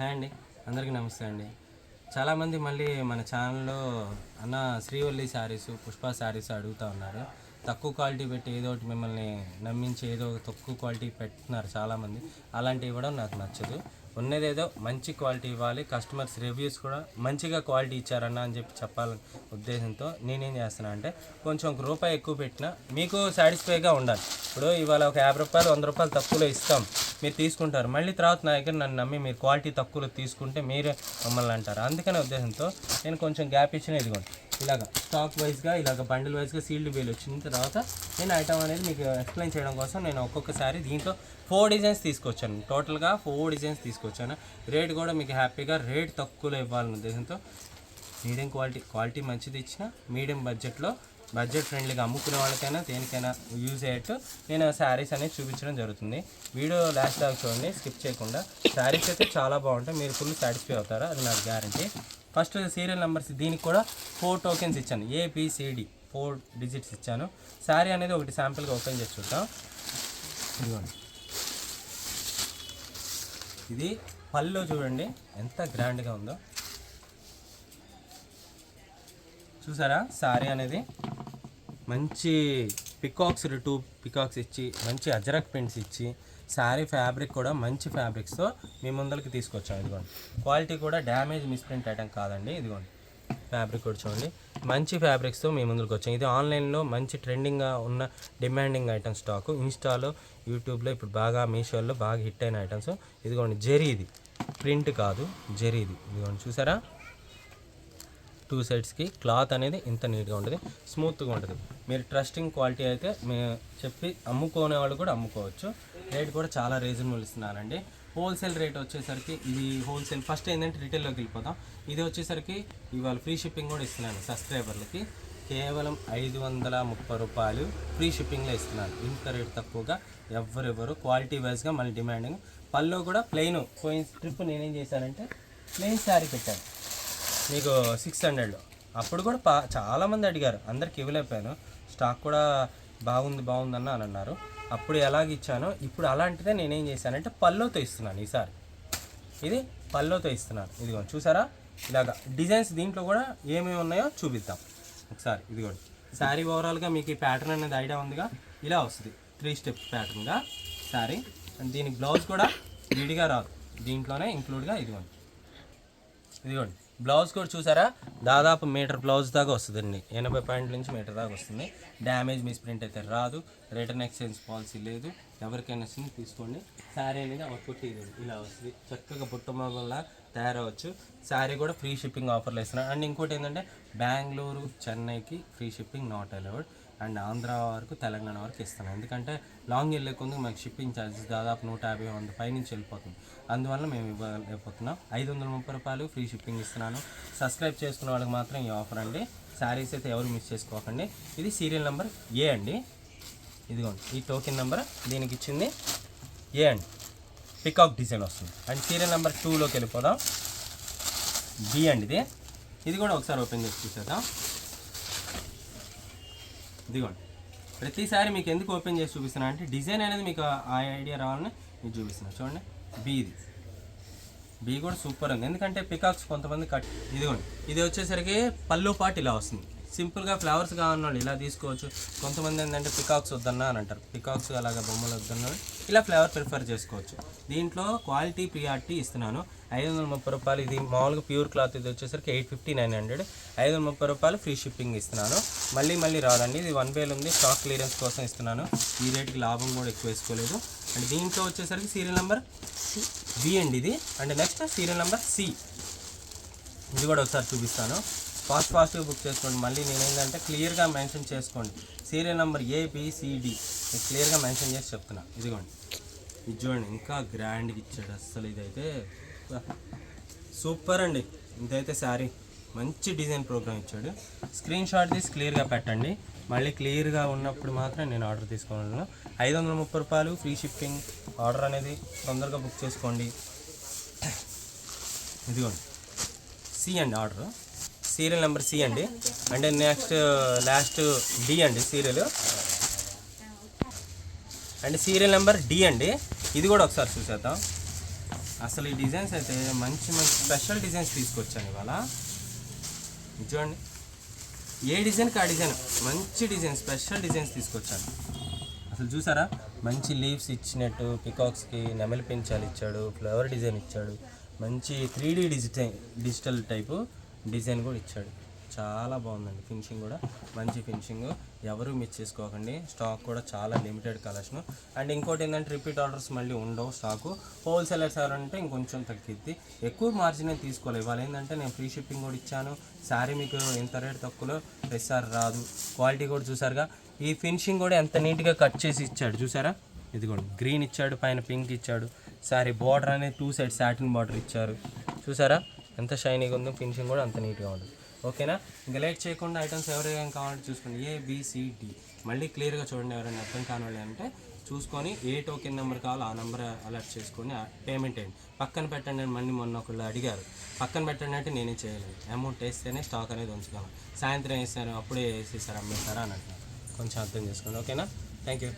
Hi అండి. అందరికీ నమస్తే అండి. చాలామంది మళ్ళీ మన ఛానల్లో అన్న శ్రీవల్లి శారీస్ పుష్ప శారీస్ అడుగుతూ ఉన్నారు. తక్కువ క్వాలిటీ పెట్టి ఏదో ఒకటి మిమ్మల్ని నమ్మించి ఏదో తక్కువ క్వాలిటీ పెట్టుతున్నారు చాలామంది. అలాంటివి ఇవ్వడం నాకు నచ్చదు. ఉన్నదేదో మంచి క్వాలిటీ ఇవ్వాలి కస్టమర్స్ రివ్యూస్ కూడా మంచిగా క్వాలిటీ ఇచ్చారన్న అని చెప్పి చెప్పాలని ఉద్దేశంతో నేనేం చేస్తున్నా అంటే కొంచెం ఒక రూపాయి ఎక్కువ పెట్టినా మీకు సాటిస్ఫైగా ఉండాలి. ఇప్పుడు ఇవాళ ఒక యాభై రూపాయలు వంద రూపాయలు తక్కువలో ఇస్తాం మీరు తీసుకుంటారు. మళ్ళీ తర్వాత నా దగ్గర నన్ను నమ్మి మీరు క్వాలిటీ తక్కువలో తీసుకుంటే మీరే మమ్మల్ని అంటారు. అందుకనే ఉద్దేశంతో నేను కొంచెం గ్యాప్ ఇచ్చిన ఇదిగోండి. ఇలాగ స్టాక్ వైజ్గా ఇలాగ బండిల్ వైజ్గా సీల్డ్ బిల్ వచ్చిన తర్వాత నేను ఐటమ్ అనేది మీకు ఎక్స్ప్లెయిన్ చేయడం కోసం నేను ఒక్కొక్కసారి దీంట్లో ఫోర్ డిజైన్స్ తీసుకొచ్చాను. టోటల్గా ఫోర్ డిజైన్స్ తీసుకొచ్చాను. రేట్ కూడా మీకు హ్యాపీగా రేట్ తక్కువలో ఇవ్వాలనే ఉద్దేశంతో మీడియం క్వాలిటీ క్వాలిటీ మంచిది ఇచ్చిన మీడియం బడ్జెట్లో బడ్జెట్ ఫ్రెండ్లీగా అమ్ముకునే వాళ్ళకైనా దేనికైనా యూజ్ అయ్యేట్టు నేను శారీస్ అనేది చూపించడం జరుగుతుంది. వీడియో లాస్ట్ దాకా చూడండి స్కిప్ చేయకుండా. శారీస్ అయితే చాలా బాగుంటాయి మీరు ఫుల్ సాటిస్ఫై అవుతారు అది నాకు గ్యారంటీ. ఫస్ట్ సీరియల్ నెంబర్స్ దీనికి కూడా ఫోర్ టోకెన్స్ ఇచ్చాను. A B C D four digits ఇచ్చాను. శారీ అనేది ఒకటి శాంపిల్గా ఓపెన్ చేసి చూద్దాం. ఇదిగోండి. ఇది పళ్ళు చూడండి ఎంత గ్రాండ్గా ఉందో. చూసారా? శారీ అనేది మంచి పికాక్స్ టూ పికాక్స్ ఇచ్చి మంచి అజరక్ పెయింట్స్ ఇచ్చి శారీ ఫ్యాబ్రిక్ కూడా మంచి ఫ్యాబ్రిక్స్తో మీ ముందరికి తీసుకొచ్చాం. ఇదిగోండి. క్వాలిటీ కూడా డ్యామేజ్ మిస్ప్రింట్ ఐటమ్ కాదండి. ఇదిగోండి. ఫ్యాబ్రిక్ కూడా చూడండి. మంచి ఫ్యాబ్రిక్స్తో మీ ముందుకు వచ్చాం. ఇది ఆన్లైన్లో మంచి ట్రెండింగ్గా ఉన్న డిమాండింగ్ ఐటమ్ స్టాక్. ఇన్స్టాలో యూట్యూబ్లో ఇప్పుడు బాగా మీషోలో బాగా హిట్ అయిన ఐటమ్స్. ఇదిగోండి జరీ ఇది ప్రింట్ కాదు జరీ ఇది ఇదిగోండి చూసారా? టూ సైడ్స్కి క్లాత్ అనేది ఇంత నీట్గా ఉంటుంది స్మూత్గా ఉంటుంది. మీరు ట్రస్టింగ్ క్వాలిటీ అయితే మీ చెప్పి అమ్ముకునే వాళ్ళు కూడా అమ్ముకోవచ్చు. రేట్ కూడా చాలా రీజనబుల్ ఇస్తున్నానండి హోల్సేల్ రేట్ వచ్చేసరికి ఇది హోల్సేల్ ఫస్ట్ ఏంటంటే రిటైల్లోకి వెళ్ళిపోతాం ఇది వచ్చేసరికి ఇవాళ ఫ్రీ షిప్పింగ్ కూడా ఇస్తున్నాను సబ్స్క్రైబర్లకి. కేవలం ఐదు వందల ముప్పై రూపాయలు ఫ్రీ షిప్పింగ్లో ఇస్తున్నాను. ఇంత రేట్ తక్కువగా ఎవరెవరు క్వాలిటీ వైజ్గా మళ్ళీ డిమాండింగ్. పళ్ళు కూడా ప్లెయిన్ పోయిన ట్రిప్ నేనేం చేశానంటే ప్లెయిన్ శారీ పెట్టాను. మీకు సిక్స్ హండ్రెడ్లో అప్పుడు కూడా పా చాలామంది అడిగారు. అందరికి ఇవ్వలేకపోయాను. స్టాక్ కూడా బాగుంది బాగుందన్న అని అన్నారు. అప్పుడు ఎలాగ ఇచ్చానో ఇప్పుడు అలాంటిదే నేనేం చేశానంటే పళ్ళుతో ఇస్తున్నాను ఈసారి. ఇది పళ్ళుతో ఇస్తున్నాను. ఇదిగో చూసారా? ఇలాగ డిజైన్స్ దీంట్లో కూడా ఏమేమి ఉన్నాయో చూపిద్దాం. ఒకసారి ఇదిగోండి. శారీ ఓవరాల్గా మీకు ఈ ప్యాటర్న్ అనేది ఐడియా ఉందిగా. ఇలా వస్తుంది. త్రీ స్టెప్ ప్యాటర్న్గా శారీ అండ్ దీనికి బ్లౌజ్ కూడా విడిగా రాదు. దీంట్లోనే ఇంక్లూడ్గా ఇదిగోండి. ఇదిగోండి. బ్లౌజ్ కూడా చూసారా? దాదాపు మీటర్ బ్లౌజ్ దాకా వస్తుందండి. ఎనభై పాయింట్ల నుంచి మీటర్ దాకా వస్తుంది. డ్యామేజ్ మిస్ప్రింట్ అయితే రాదు. రిటర్న్ ఎక్స్చేంజ్ పాలసీ లేదు. ఎవరికైనా సిమ్ తీసుకోండి. శారీ అనేది అవుట్పుట్ ఇది ఇలా వస్తుంది. చక్కగా బుట్ట వల్ల తయారవచ్చు. శారీ కూడా ఫ్రీ షిప్పింగ్ ఆఫర్లు ఇస్తున్నాను అండ్ ఇంకోటి ఏంటంటే బెంగళూరు చెన్నైకి free shipping not allowed and Andhra వరకు తెలంగాణ వరకు ఇస్తాను ఎందుకంటే లాంగ్ వెళ్ళే కొందుకు మాకు షిప్పింగ్ ఛార్జెస్ దాదాపు నూట యాభై వంద పైనుంచి వెళ్ళిపోతుంది. అందువల్ల మేము ఇవ్వలేకపోతున్నాం. ఐదు వందల ముప్పై రూపాయలు ఫ్రీ షిప్పింగ్ ఇస్తున్నాను. సబ్స్క్రైబ్ చేసుకున్న వాళ్ళకి మాత్రం ఈ ఆఫర్ అండి. శారీస్ అయితే ఎవరు మిస్ చేసుకోకండి. ఇది సీరియల్ నెంబర్ ఏ అండి? ఇదిగోండి. ఈ టోకెన్ నెంబర్ దీనికి ఇచ్చింది. ఏ అండి? పికాక్ డిజైన్ వస్తుంది. అండ్ సీరియల్ నెంబర్ టూలోకి వెళ్ళిపోదాం. బి అండి ఇది. ఇది కూడా ఒకసారి ఓపెన్ చేసి చూసేద్దాం. ఇదిగోండి. ప్రతిసారి మీకు ఎందుకు ఓపెన్ చేసి చూపిస్తున్నా అంటే డిజైన్ అనేది మీకు ఆ ఐడియా రావాలని మీకు చూపిస్తున్నా. చూడండి. బి ఇది. బి కూడా సూపర్ ఉంది. ఎందుకంటే పికాక్స్ కొంతమంది కట్ ఇదిగోండి. ఇది వచ్చేసరికి పళ్ళు పాటు ఇలా వస్తుంది. సింపుల్గా ఫ్లవర్స్ కావాలన్న వాళ్ళు ఇలా తీసుకోవచ్చు. కొంతమంది ఏంటంటే పికాక్స్ వద్దన్నా అని అంటారు. పికాక్స్ అలాగా బొమ్మలు వద్దన్నా ఇలా ఫ్లేవర్ ప్రిఫర్ చేసుకోవచ్చు. దీంట్లో క్వాలిటీ ప్రియారిటీ ఇస్తున్నాను. ఐదు వందల ముప్పై రూపాయలు ఇది మామూలుగా ప్యూర్ క్లాత్ ఇది వచ్చేసరికి ఎయిట్ ఫిఫ్టీ నైన్ హండ్రెడ్. ఐదు వందల ముప్పై రూపాయలు ఫ్రీ షిప్పింగ్ ఇస్తున్నాను. మళ్ళీ మళ్ళీ రాదండి. ఇది వన్ వేలు ఉంది. స్టాక్ క్లియరెన్స్ కోసం ఇస్తున్నాను. ఈ రేటుకి లాభం కూడా ఎక్కువ వేసుకోలేదు. అండ్ దీంట్లో వచ్చేసరికి సీరియల్ నెంబర్ బి అండి ఇది. And next serial number C. ఇది కూడా ఒకసారి చూపిస్తాను. ఫాస్ట్ ఫాస్ట్గా బుక్ చేసుకోండి. మళ్ళీ నేను ఏంటంటే క్లియర్గా మెన్షన్ చేసుకోండి. సీరియల్ నెంబర్ ఏబిసిడి నేను క్లియర్గా మెన్షన్ చేసి చెప్తున్నా. ఇదిగోండి. ఇది చూడండి ఇంకా గ్రాండ్గా ఇచ్చాడు అస్సలు ఇదైతే. సూపర్ అండి. ఇదైతే శారీ. మంచి డిజైన్ ప్రోగ్రామ్ ఇచ్చాడు. స్క్రీన్ షాట్ తీసి క్లియర్గా పెట్టండి. మళ్ళీ క్లియర్గా ఉన్నప్పుడు మాత్రం నేను ఆర్డర్ తీసుకోగలను ఐదు వందల ముప్పై రూపాయలు ఫ్రీ షిప్పింగ్ ఆర్డర్ అనేది తొందరగా బుక్ చేసుకోండి. ఇదిగోండి. సి అండి ఆర్డర్. సీరియల్ నెంబర్ సి అండి. అంటే నెక్స్ట్ లాస్ట్ డి అండి serial. And serial number D అండి. ఇది కూడా ఒకసారి చూసేద్దాం. అసలు ఈ డిజైన్స్ అయితే మంచి మంచి స్పెషల్ డిజైన్స్ తీసుకొచ్చాను ఇవాళ. చూడండి. ఏ డిజైన్కి ఆ డిజైన్? మంచి డిజైన్ స్పెషల్ డిజైన్స్ తీసుకొచ్చాను. అసలు చూసారా? మంచి లీవ్స్ ఇచ్చినట్టు పికాక్స్కి నెమలి పెంచాలు ఇచ్చాడు ఫ్లవర్ డిజైన్ ఇచ్చాడు. మంచి three D digital digital type design కూడా ఇచ్చాడు. చాలా బాగుందండి ఫినిషింగ్ కూడా. మంచి ఫినిషింగ్. ఎవరు మిస్ చేసుకోకండి. స్టాక్ కూడా చాలా లిమిటెడ్ కలెక్షన్. అండ్ ఇంకోటి ఏంటంటే రిపీట్ ఆర్డర్స్ మళ్ళీ ఉండవు స్టాకు. హోల్సేలర్స్ ఎవరంటే ఇంకొంచెం తగ్గిద్ది. ఎక్కువ మార్జిన్ తీసుకోలేదు. ఇవాళ ఏంటంటే నేను ఫ్రీ షిప్పింగ్ కూడా ఇచ్చాను. శారీ మీకు ఎంత రేట్ తక్కువలో ప్రతిసారి రాదు. క్వాలిటీ కూడా చూసారుగా. ఈ ఫినిషింగ్ కూడా ఎంత నీట్గా కట్ చేసి ఇచ్చాడు చూసారా? ఇదిగోండి. గ్రీన్ ఇచ్చాడు పైన పింక్ ఇచ్చాడు. సారీ బార్డర్ అనేది టూ సైడ్ సాటిన్ బార్డర్ ఇచ్చారు. చూసారా? ఎంత షైనీగా ఉందో ఫినిషింగ్ కూడా అంత నీట్గా ఉంటుంది. ఓకేనా ఇంకా లేట్ చేయకుండా ఐటమ్స్ ఎవరైనా కావాలంటే చూసుకోండి. ఏ బీసీడి మళ్ళీ క్లియర్గా చూడండి ఎవరైనా అర్థం కాని వాళ్ళు అంటే చూసుకొని ఏ టోకెన్ నెంబర్ కావాలో ఆ నెంబర్ అలర్ట్ చేసుకొని పేమెంట్ వేయండి పక్కన పెట్టండి అని మళ్ళీ మొన్న ఒకళ్ళు అడిగారు. పక్కన పెట్టండి అంటే నేనే చేయలేదు. అమౌంట్ వేస్తేనే స్టాక్ అనేది ఉంచుకోవాలి. సాయంత్రం వేస్తాను అప్పుడే వేసేసారు అమ్మేస్తారా అని అంటున్నారు. కొంచెం అర్థం చేసుకోండి. ఓకేనా థ్యాంక్ యూ